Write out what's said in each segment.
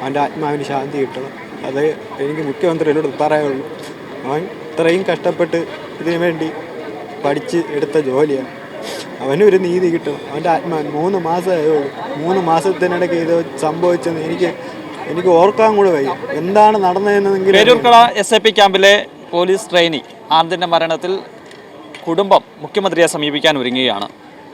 അവന്റെ ആത്മാവിന് ശാന്തി കിട്ടണം. അത് എനിക്ക് മുഖ്യമന്ത്രി എന്നോട് പറയാനുള്ളൂ. അവൻ ഇത്രയും കഷ്ടപ്പെട്ട് ഇതിനു വേണ്ടി പഠിച്ച് എടുത്ത ജോലിയാണ്. അവനൊരു നീതി കിട്ടണം. അവന്റെ ആത്മാവിന് മൂന്ന് മാസമേ ഉള്ളൂ മൂന്ന് മാസത്തിനിടയ്ക്ക് ഇത് സംഭവിച്ചെന്ന് എനിക്ക് എനിക്ക് ഓർക്കാൻ കൂടെ വയ്യ. എന്താണ് നടന്നതെന്നെങ്കിൽ പേരൂർക്കള എസ് എ പി ക്യാമ്പിലെ പോലീസ് ട്രെയിനി ആനന്ദിന്റെ മരണത്തിൽ കുടുംബം മുഖ്യമന്ത്രിയെ സമീപിക്കാൻ ഒരുങ്ങുകയാണ്.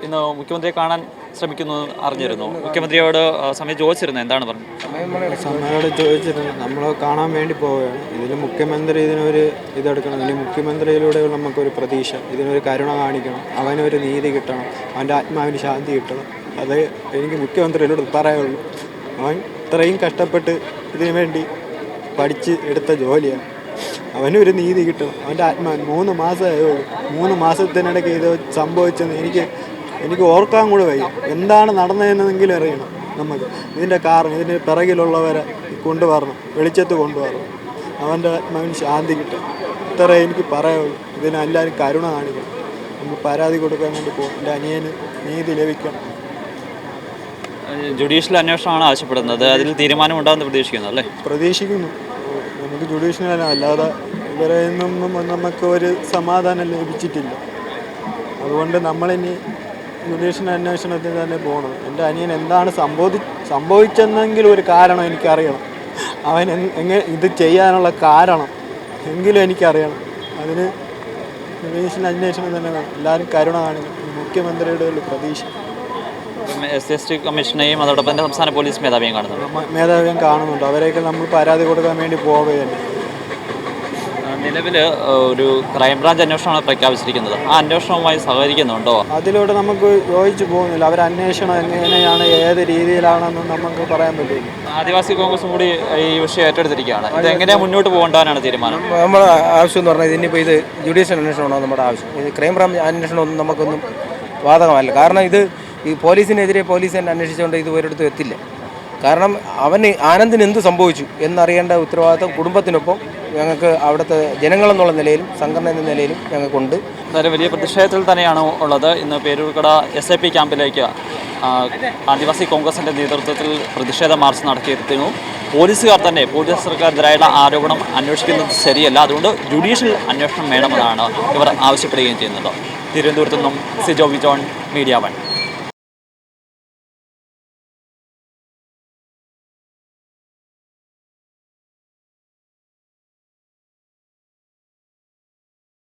ഇന്ന് മുഖ്യമന്ത്രിയെ കാണാൻ ശ്രമിക്കുന്നു അറിഞ്ഞിരുന്നു. മുഖ്യമന്ത്രിയോട് സമയം ചോദിച്ചിരുന്നു. എന്താണ് പറഞ്ഞത്? സമയോട് ചോദിച്ചിരുന്നു. നമ്മൾ കാണാൻ വേണ്ടി പോവുകയാണ്. ഇതിന് മുഖ്യമന്ത്രി ഇതിനൊരു ഇതെടുക്കണം. ഇനി മുഖ്യമന്ത്രിയിലൂടെ നമുക്കൊരു പ്രതീക്ഷ. ഇതിനൊരു കരുണ കാണിക്കണം. അവനൊരു നീതി കിട്ടണം. അവന്റെ ആത്മാവിന് ശാന്തി കിട്ടണം. അത് എനിക്ക് മുഖ്യമന്ത്രിയോട് പറയാനുള്ളൂ. അവൻ ഇത്രയും കഷ്ടപ്പെട്ട് ഇതിനു വേണ്ടി പഠിച്ച് എടുത്ത ജോലിയാണ്. അവനൊരു നീതി കിട്ടും അവന്റെ ആത്മാവിന് മൂന്ന് മാസമേ മൂന്ന് മാസത്തിനിടയ്ക്ക് ഇത് സംഭവിച്ചെന്ന് എനിക്ക് എനിക്ക് ഓർക്കാൻ കൂടെ വയ്യ. എന്താണ് നടന്നതെന്നെങ്കിലും അറിയണം നമുക്ക്. ഇതിന്റെ കാരണം ഇതിന്റെ പിറകിലുള്ളവരെ കൊണ്ടുവരണം. വെളിച്ചത്ത് കൊണ്ടുവരണം. അവന്റെ ആത്മാവിന് ശാന്തി കിട്ടും. ഇത്രേ എനിക്ക് പറയുള്ളൂ ഇതിനെല്ലാവരും കരുണ കാണിക്കണം. നമുക്ക് പരാതി കൊടുക്കാൻ വേണ്ടി പോകും എന്റെ അനിയന് നീതി ലഭിക്കണം. ജുഡീഷ്യൽ അന്വേഷണമാണ് ആവശ്യപ്പെടുന്നത്. അതിൽ തീരുമാനം ഉണ്ടാകുമെന്ന് പ്രതീക്ഷിക്കുന്നു അല്ലേ? പ്രതീക്ഷിക്കുന്നു. നമുക്ക് ജുഡീഷ്യൽ അല്ലാതെ ഇവരെ നിന്നും നമുക്ക് ഒരു സമാധാനം ലഭിച്ചിട്ടില്ല. അതുകൊണ്ട് നമ്മളിനി ജുഡീഷ്യൽ അന്വേഷണത്തിൽ തന്നെ പോകണം. എന്റെ അനിയൻ എന്താണ് സംഭവി സംഭവിച്ചെന്നെങ്കിലും ഒരു കാരണം എനിക്കറിയണം. അവൻ എങ്- എങ്ങനെ ഇത് ചെയ്യാനുള്ള കാരണം എങ്കിലും എനിക്കറിയണം. അതിന് ജുഡീഷ്യൽ അന്വേഷണം തന്നെ വേണം. എല്ലാവരും കരുണ കാണിക്കണം. മുഖ്യമന്ത്രിയുടെ ഒരു പ്രതീക്ഷ. എസ് എസ് ടി കമ്മീഷനെയും അതോടൊപ്പം സംസ്ഥാന പോലീസ് മേധാവിയും കാണുന്നുണ്ട്. മേധാവിയും കാണുന്നുണ്ട്. അവരെയൊക്കെ നമ്മൾ പരാതി കൊടുക്കാൻ വേണ്ടി പോവുകയല്ലേ നിലവിൽ ഒരു ക്രൈംബ്രാഞ്ച് അന്വേഷണമാണ് പ്രഖ്യാപിച്ചിരിക്കുന്നത്. ആ അന്വേഷണവുമായി സഹകരിക്കുന്നുണ്ടോ? അതിലൂടെ നമുക്ക് യോജിച്ച് പോകുന്നില്ല. അവർ അന്വേഷണം എങ്ങനെയാണ് ഏത് രീതിയിലാണെന്ന് നമുക്ക് പറയാൻ പറ്റില്ല. ആദിവാസി കോൺഗ്രസും കൂടി ഈ വിഷയം ഏറ്റെടുത്തിരിക്കുകയാണ്. ഇത് എങ്ങനെയാണ് മുന്നോട്ട് പോകേണ്ടതാണ് തീരുമാനം? നമ്മുടെ ആവശ്യം എന്ന് പറഞ്ഞാൽ ഇതിനിപ്പോൾ ഇത് ജുഡീഷ്യൽ അന്വേഷണമാണ് നമ്മുടെ ആവശ്യം? ഇത് ക്രൈംബ്രാഞ്ച് അന്വേഷണമൊന്നും നമുക്കൊന്നും ബാധകമല്ല. കാരണം ഇത് ഈ പോലീസിനെതിരെ പോലീസ് തന്നെ അന്വേഷിച്ചുകൊണ്ട് ഇത് ഒരിടത്തും എത്തില്ല. കാരണം അവന് ആനന്ദിന് എന്ത് സംഭവിച്ചു എന്നറിയേണ്ട ഉത്തരവാദിത്തം കുടുംബത്തിനൊപ്പം ഞങ്ങൾക്ക് അവിടുത്തെ ജനങ്ങളെന്നുള്ള നിലയിലും സംഘടന എന്ന നിലയിലും ഞങ്ങൾക്കുണ്ട്. വളരെ വലിയ പ്രതിഷേധത്തിൽ തന്നെയാണ് ഉള്ളത്? ഇന്ന് പേരൂർക്കട എസ് എ പി ക്യാമ്പിലേക്ക് ആദിവാസി കോൺഗ്രസിന്റെ നേതൃത്വത്തിൽ പ്രതിഷേധ മാർച്ച് നടത്തിയിരുന്നു. പോലീസുകാർ തന്നെ പോലീസ് സർക്കാരെതിരായുള്ള ആരോപണം അന്വേഷിക്കുന്നത് ശരിയല്ല. അതുകൊണ്ട് ജുഡീഷ്യൽ അന്വേഷണം വേണമെന്നാണ് ഇവർ ആവശ്യപ്പെടുകയും ചെയ്യുന്നത്. തിരുവനന്തപുരത്തു നിന്നും സിജോ വിജോൺ മീഡിയ വൺ.